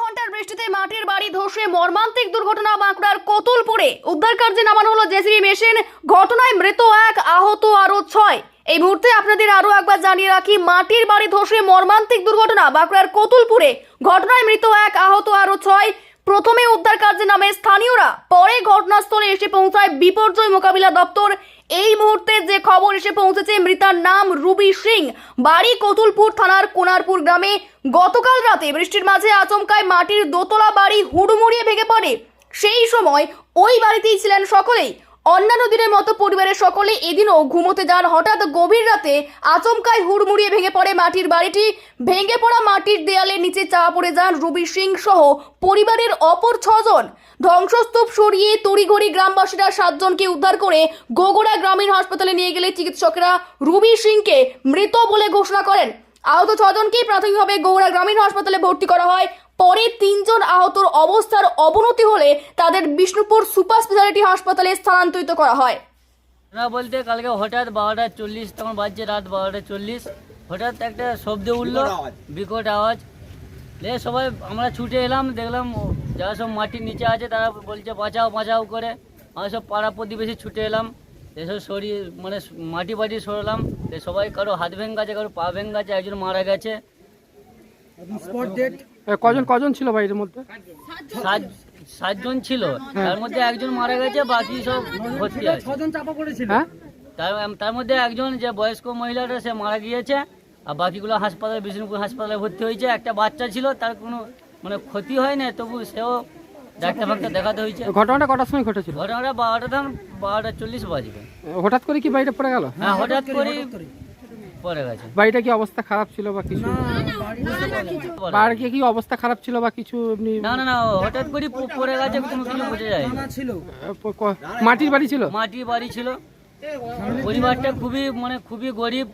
ঘণ্টার বৃষ্টিতে মাটির বাড়ি ধসে মর্মান্তিক দুর্ঘটনা বাঁকুড়ার কতুলপুরে। উদ্ধার কার্যে নামানো হলো জেসিবি মেশিন, ঘটনায় মৃত এক আহত আরও ছয়। এই মুহূর্তে আপনাদের আরও একবার জানিয়ে রাখি, মাটির বাড়ি ধসে মর্মান্তিক দুর্ঘটনা বাঁকুড়ার কতুলপুরে। ঘটনায় মৃত এক আহত আরও ছয়। প্রথমে উদ্ধার কার্যে নামে স্থানীয়রা, পরে ঘটনাস্থলে এসে পৌঁছায় বিপর্যয় মোকাবিলা দপ্তর। এই মুহূর্তে যে খবর এসে পৌঁছেছে, মৃতার নাম রুবি সিং। বাড়ি কতুলপুর থানার কোনারপুর গ্রামে গতকাল রাতে বৃষ্টির মাঝে আচমকায় মাটির দোতলা বাড়ি হুড়মুড়িয়ে ভেঙে পড়ে। সেই সময় ওই বাড়িতেই ছিলেন সকলেই। অন্যান্য দিনের মতো পরিবারের সকলে এদিনও ঘুমোতে যান। হঠাৎ গভীর রাতে আচমকায় হুড়মুড়িয়ে ভেঙে পড়ে মাটির বাড়িটি। ভেঙে পড়া মাটির দেয়ালের নিচে চাপা পড়ে যান রবি সিং সহ পরিবারের অপর ছজন। ধ্বংসস্তূপ সরিয়ে তড়িঘড়ি গ্রামবাসীরা সাতজনকে উদ্ধার করে গোগড়া গ্রামীণ হাসপাতালে নিয়ে গেলে চিকিৎসকরা রুবি সিংকে মৃত বলে ঘোষণা করেন। আহত ছজনকেই প্রাথমিকভাবে গৌড়া গ্রামীণ হাসপাতালে ভর্তি করা হয়। পরে তিনজন আহতর অবস্থার অবনতি হলে তাদের বিষ্ণুপুর সুপার স্পেশালিটি হাসপাতালে স্থানান্তরিত করা হয়। না বলতে কালকে হঠাৎ বারোটা চল্লিশ তখন বাজছে রাত বারোটা চল্লিশ। হঠাৎ একটা শব্দ উঠল বিকট আওয়াজ। লে সবাই আমরা ছুটে এলাম দেখলাম যারা সব মাটির নিচে আছে তারা বলছে বাঁচাও বাঁচাও করে। আমরা সব পাড়া প্রতিবেশী ছুটে এলাম এসব সরিয়ে মানে মাটি বাটি সরলাম। দিয়ে সবাই কারও হাত ভেঙে গেছে কারও পা ভেঙে গেছে একজন মারা গেছে। কজন কজন ছিল বাড়ির মধ্যে? সাত সাতজন ছিল। তার মধ্যে একজন মারা গেছে বাকি সব ভর্তি আছে। হ্যাঁ? তার তার মধ্যে একজন যে বয়স্ক মহিলাটা সে মারা গিয়েছে আর বাকিগুলো হাসপাতালে বিষ্ণুপুর হাসপাতালে ভর্তি হয়েছে। একটা বাচ্চা ছিল তার কোনো মানে ক্ষতি হয় না তবু সেও ডাক্তার ফাক্তার দেখাতে হয়েছে। ঘটনাটা কটার সময় ঘটেছিল? ঘটনাটা বারোটা ধান বারোটা চল্লিশ বাজবে। হঠাৎ করে কি বাড়িটা পড়ে গেল? হ্যাঁ হঠাৎ করে পড়ে গেছে। বাড়িটা কি অবস্থা খারাপ ছিল বা কিছু? বাড়ির কি অবস্থা খারাপ ছিল বা কিছু এমনি? না না না হঠাৎ করে পড়ে গেছে কোনো কিছু বোঝা যায় মাটির বাড়ি ছিল? মাটির বাড়ি ছিল। পরিবারটা খুবই মানে খুবই গরিব।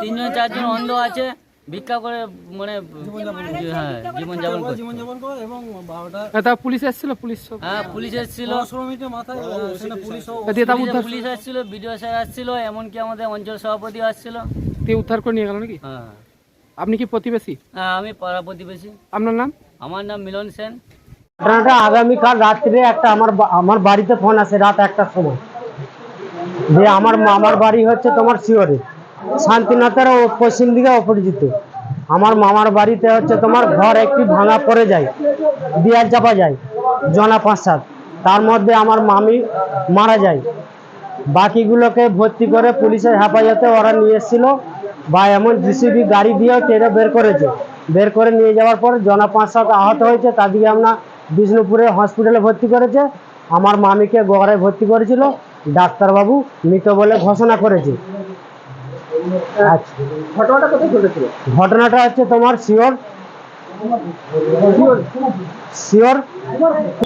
তিনজন চারজন অন্ধ আছে। ভিক্ষা করে মানে হ্যাঁ জীবনযাপন করছে এ, তা পুলিশ এসেছিল পুলিশ হ্যাঁ পুলিশ এসেছিল। এ, দিয়ে পুলিশ- পুলিশ আসছিল বিডিও স্যার আসছিল এমনকি আমাদের অঞ্চল সভাপতি উদ্ধার করে নিয়ে গেল নাকি? হ্যাঁ। আপনি কি প্রতিবেশী? হ্যাঁ আমি পাড়া প্রতিবেশী। আপনার নাম? আমার নাম মিলন সেন। ঘটনাটা আগামীকাল রাত্রে একটা আমার আমার বাড়িতে ফোন আসে রাত একটার সময়। যে আমার মামার বাড়ি হচ্ছে তোমার শিওরে শান্তিনাথের পশ্চিম দিকে অপরিচিত। আমার মামার বাড়িতে হচ্ছে তোমার ঘর একটি ভাঙা পড়ে যায়, দেয়াল চাপা যায়, জনা পাঁচ সাত তার মধ্যে আমার মামি মারা যায়। বাকিগুলোকে ভর্তি করে পুলিশের হেফাজতে ওরা নিয়ে এসেছিল। বা এমন জিসিবি গাড়ি দিয়েও টেনে বের করেছে। বের করে নিয়ে যাওয়ার পর জনা পাঁচ সাত আহত হয়েছে তাদেরকে আমরা বিষ্ণুপুরে হসপিটালে ভর্তি করেছে। আমার মামিকে গোয়ারে ভর্তি করেছিল। ডাক্তারবাবু মৃত বলে ঘোষণা করেছে। আচ্ছা। ঘটনাটা কোথায় ঘটেছিল? ঘটনাটা হচ্ছে তোমার শিওর শিওর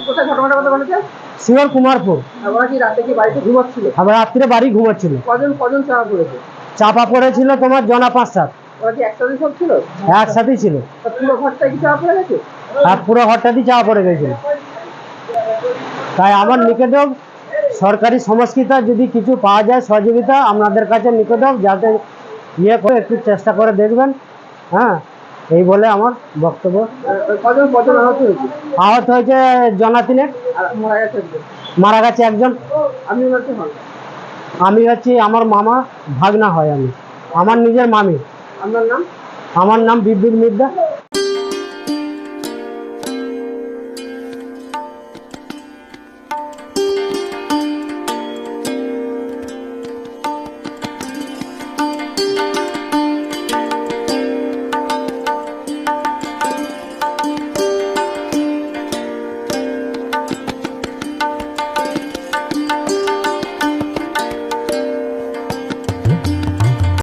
কোথায় ঘটনাটা কথা বলেছে শিওর কুমারপুর। আমরা কি রাতে কি বাড়িতে ঘুমাচ্ছিল? আবার রাত্রে বাড়ি ঘুমাচ্ছিল। কজন কজন চাপা পড়েছে? চাপা পড়েছিল তোমার জনা পাঁচ সাত। একসাথে সব ছিল? একসাথেই ছিল। পুরো ঘরটা কি চাপা পড়ে গেছে? আর পুরো হঠাৎই চাপা পড়ে গেছিল। তাই আমার নিকটক সরকারি সংস্কৃতা যদি কিছু পাওয়া যায় সহযোগিতা আপনাদের কাছে নিকটক যাতে ইয়ে করে একটু চেষ্টা করে দেখবেন। হ্যাঁ এই বলে আমার বক্তব্য। আহত হয়েছে আহত হয়েছে জনা তিনেক আর মারা গেছে একজন। আমি হচ্ছি আমার মামা ভাগনা হয় আমি। আমার নিজের মামি। আপনার নাম? আমার নাম বিদ্যুৎ মিদ্দা।